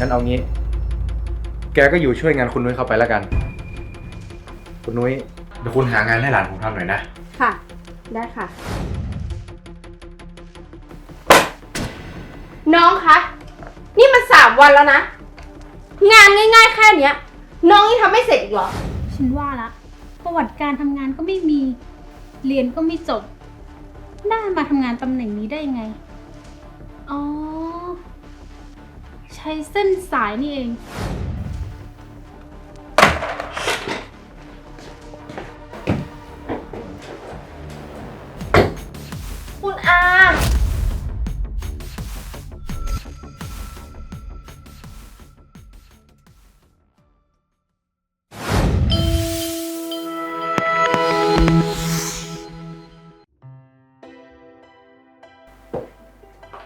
งั้นเอางี้ แกก็อยู่ช่วยงานคุณนุ้ยเข้าไปแล้วกัน คุณนุ้ยเดี๋ยวคุณหางานให้หลานผมทำหน่อยนะ ค่ะ ได้ค่ะ น้องคะ นี่มันสามวันแล้วนะ งานง่ายๆแค่เนี้ย น้องยังทำไม่เสร็จอีกเหรอ ฉันว่าละ ประวัติการทำงานก็ไม่มี เรียนก็ไม่จบ ได้มาทำงานตำแหน่งนี้ได้ยังไง อ๋อ ใช้เส้นสายนี่เอง คุณอา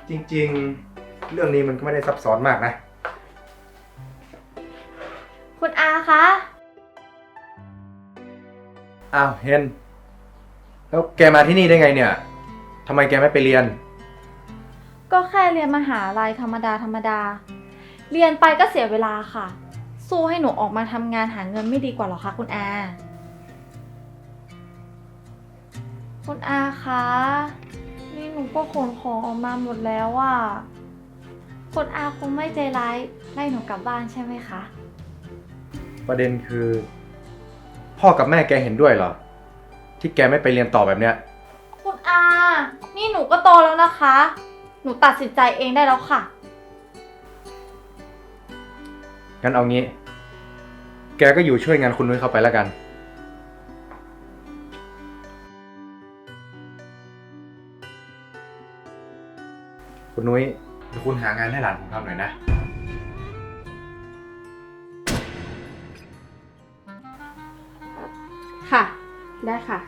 จริงๆ เรื่องนี้มันก็ไม่ได้ซับซ้อนมากนะ คุณอาคะ อ้าวเฮนแล้วแกมาที่นี่ได้ไงเนี่ยทำไมแกไม่ไปเรียน ก็แค่เรียนมหาลัยธรรมดาธรรมดา เรียนไปก็เสียเวลาค่ะ สู้ให้หนูออกมาทำงานหาเงินไม่ดีกว่าหรอคะคุณอา คุณอาคะ นี่หนูก็ขนของออกมาหมดแล้วอะ คุณอาคงไม่ใจร้ายไล่หนูกลับบ้านใช่ไหมคะ ประเด็นคือ พ่อกับแม่แกเห็นด้วยเหรอ ที่แกไม่ไปเรียนต่อแบบเนี้ย คุณอา นี่หนูก็โตแล้วนะคะ หนูตัดสินใจเองได้แล้วค่ะ งั้นเอางี้ แกก็อยู่ช่วยงานคุณนุ้ยเข้าไปแล้วกัน คุณนุ้ย เดี๋ยวคุณหางานให้หลานผมทำหน่อยนะ ค่ะ ได้ค่ะ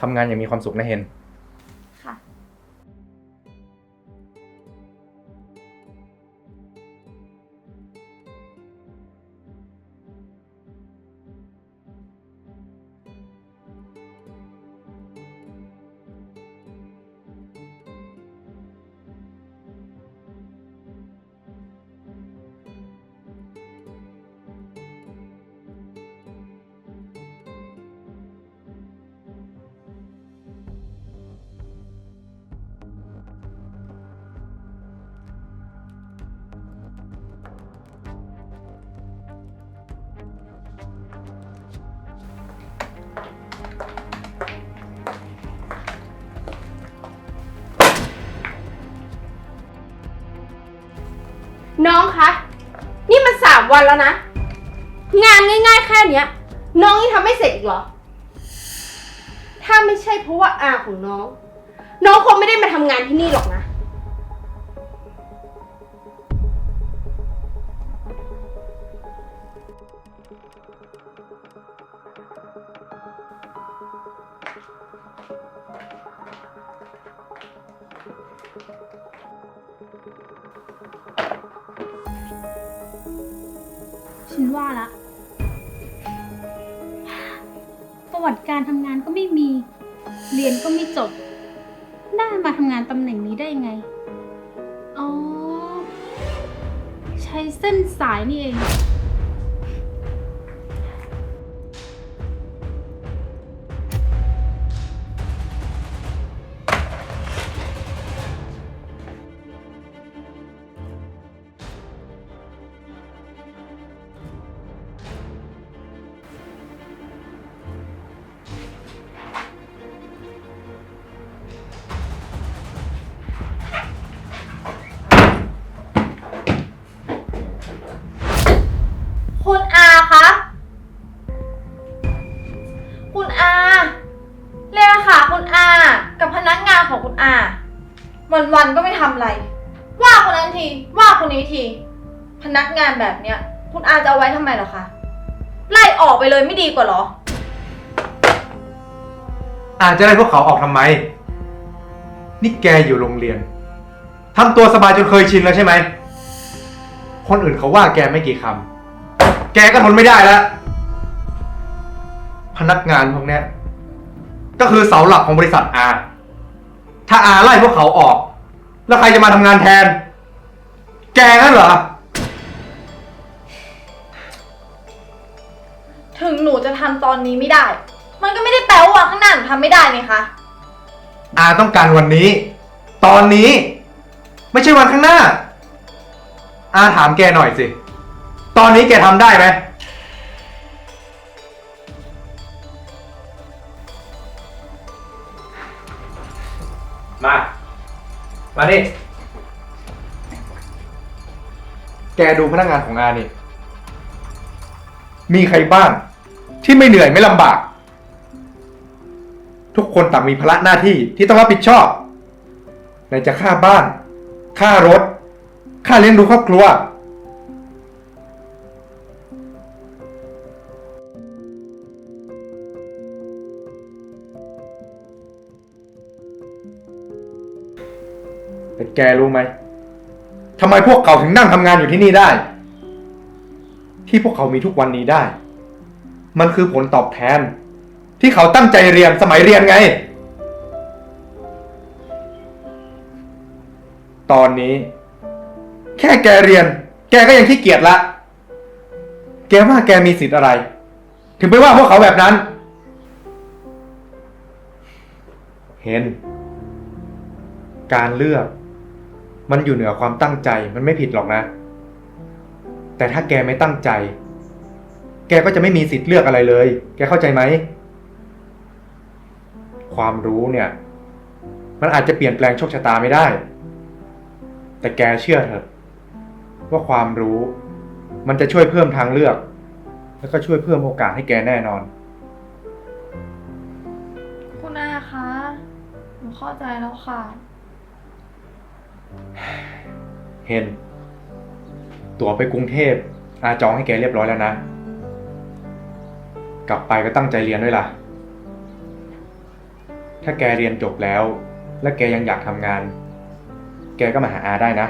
ทำงานอย่างมีความสุขนะเฮน น้องคะ นี่มันสามวันแล้วนะ งานง่าย ๆ แค่เนี้ย น้องยังทำไม่เสร็จอีกเหรอ ถ้าไม่ใช่เพราะว่าอาของน้อง น้องคงไม่ได้มาทำงานที่นี่หรอกนะ ฉันว่าละ ประวัติการทำงานก็ไม่มี เรียนก็ไม่จบ ได้มาทำงานตำแหน่งนี้ได้ยังไง อ๋อ ใช้เส้นสายนี่เอง วันๆก็ไม่ทำอะไร ว่าคนนั้นทีว่าคนนี้ที พนักงานแบบเนี้ย คุณอาจะเอาไว้ทำไมเหรอคะไล่ออกไปเลยไม่ดีกว่าเหรอ อาจจะไล่พวกเขาออกทำไม นี่แกอยู่โรงเรียนทำตัวสบายจนเคยชินแล้วใช่ไหม คนอื่นเขาว่าแกไม่กี่คำแกก็ทนไม่ได้แล้ว พนักงานพวกเนี้ยก็คือเสาหลักของบริษัทอา ถ้าอาไล่พวกเขาออก แล้วใครจะมาทำงานแทน แกงั้นเหรอ ถึงหนูจะทำตอนนี้ไม่ได้ มันก็ไม่ได้แปลว่าวันข้างหน้าหนูทำไม่ได้นี่คะอาต้องการวันนี้ ตอนนี้ ไม่ใช่วันข้างหน้า อาถามแกหน่อยสิ ตอนนี้แกทำได้ไหม มา มานี่ แกดูพนักงานของงานี่ มีใครบ้าง ที่ไม่เหนื่อยไม่ลำบาก ทุกคนต่างมีภาระหน้าที่ที่ต้องรับผิดชอบไหนจะค่าบ้าน ค่ารถ ค่าเลี้ยงดูครอบครัว แกรู้ไหมทำไมพวกเขาถึงนั่งทำงานอยู่ที่นี่ได้ ที่พวกเขามีทุกวันนี้ได้ มันคือผลตอบแทน ที่เขาตั้งใจเรียนสมัยเรียนไง ตอนนี้ แค่แกเรียน แกก็ยังขี้เกียจละ แกว่าแกมีสิทธิ์อะไร ถึงไปว่าพวกเขาแบบนั้น เห็น การเลือก มันอยู่เหนือความตั้งใจมันไม่ผิดหรอกนะ แต่ถ้าแกไม่ตั้งใจ แกก็จะไม่มีสิทธิ์เลือกอะไรเลย แกเข้าใจไหม ความรู้เนี่ย มันอาจจะเปลี่ยนแปลงโชคชะตาไม่ได้ แต่แกเชื่อเถอะ ว่าความรู้ มันจะช่วยเพิ่มทางเลือก แล้วก็ช่วยเพิ่มโอกาสให้แกแน่นอน คุณอาคะ หนูเข้าใจแล้วค่ะ เห็นตั๋วไปกรุงเทพอาจองให้แกเรียบร้อยแล้วนะ กลับไปก็ตั้งใจเรียนด้วยล่ะ ถ้าแกเรียนจบแล้ว และแกยังอยากทำงาน แกก็มาหาอาได้นะ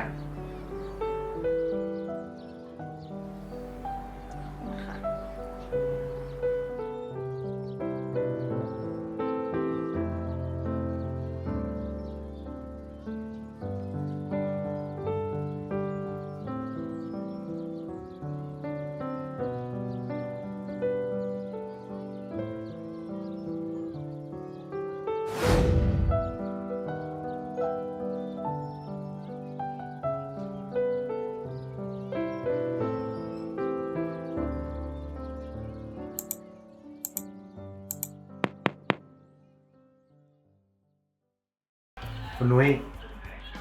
คุณนุ้ย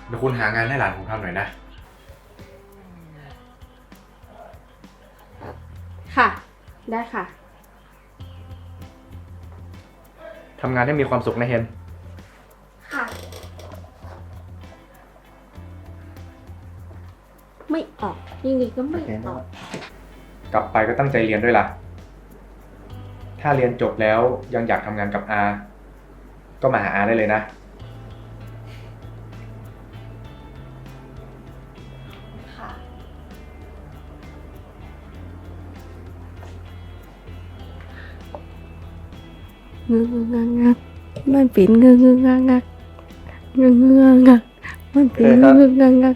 เดี๋ยวคุณหางานให้หลานผมทำหน่อยนะ ค่ะ ได้ค่ะ ทำงานให้มีความสุขนะเฮน ค่ะ ไม่ออกยังไงก็ไม่ออก กลับไปก็ตั้งใจเรียนด้วยล่ะ ถ้าเรียนจบแล้วยังอยากทำงานกับอา ก็มาหาอาได้เลยนะค่ะ งึงงงักงักมันเป็นงึงงงักงักงึงงงักงักมันเป็นงึงงงักงัก